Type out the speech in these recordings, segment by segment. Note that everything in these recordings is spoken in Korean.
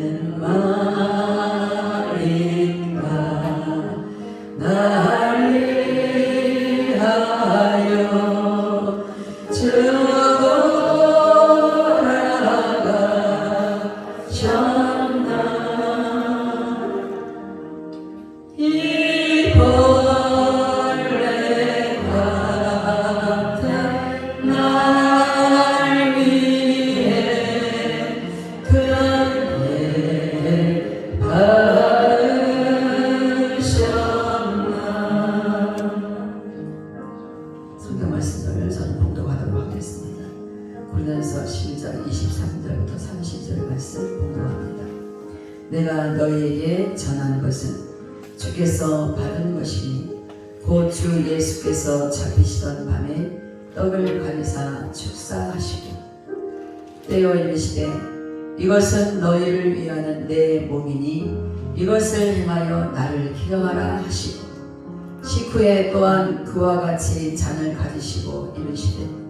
하는 고린도서 11장 23절부터 30절 말씀 봉독합니다. 내가 너희에게 전하는 것은 주께서 받은 것이니 곧 주 예수께서 잡히시던 밤에 떡을 가리사 축사하시고 떼어 이르시되 이것은 너희를 위하는 내 몸이니 이것을 행하여 나를 기념하라 하시고 식후에 또한 그와 같이 잔을 가지시고 이르시되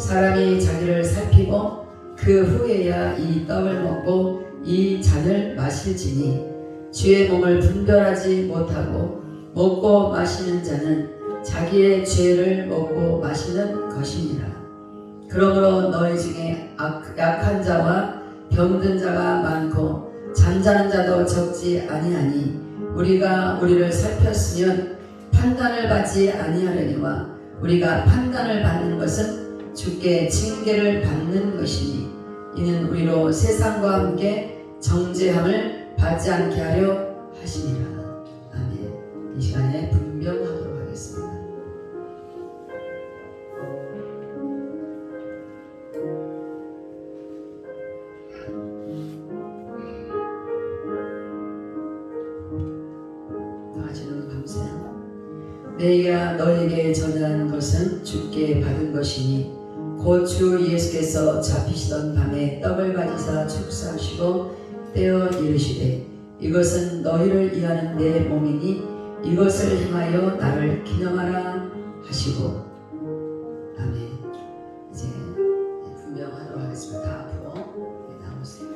사람이 자기를 살피고 그 후에야 이 떡을 먹고 이 잔을 마실지니 주의 몸을 분별하지 못하고 먹고 마시는 자는 자기의 죄를 먹고 마시는 것이니라. 그러므로 너희 중에 악- 약한 자와 병든 자가 많고 잠자는 자도 적지 아니하니 우리가 우리를 살폈으면 판단을 받지 아니하려니와 우리가 판단을 받는 것은 주께 징계를 받는 것이니 이는 우리로 세상과 함께 정죄함을 받지 않게 하려 하시니라. 아멘. 이 시간에 분명하도록 하겠습니다. 내가 너에게 전하는 것은 주께 받은 것이니 곧주 예수께서 잡히시던 밤에 떡을 가지사 축사하시고 떼어 이르시되 이것은 너희를 위하는 내 몸이니 이것을 행하여 나를 기념하라 하시고. 아멘. 이제 분명하도록 하겠습니다. 다 앞으로 네, 나오세요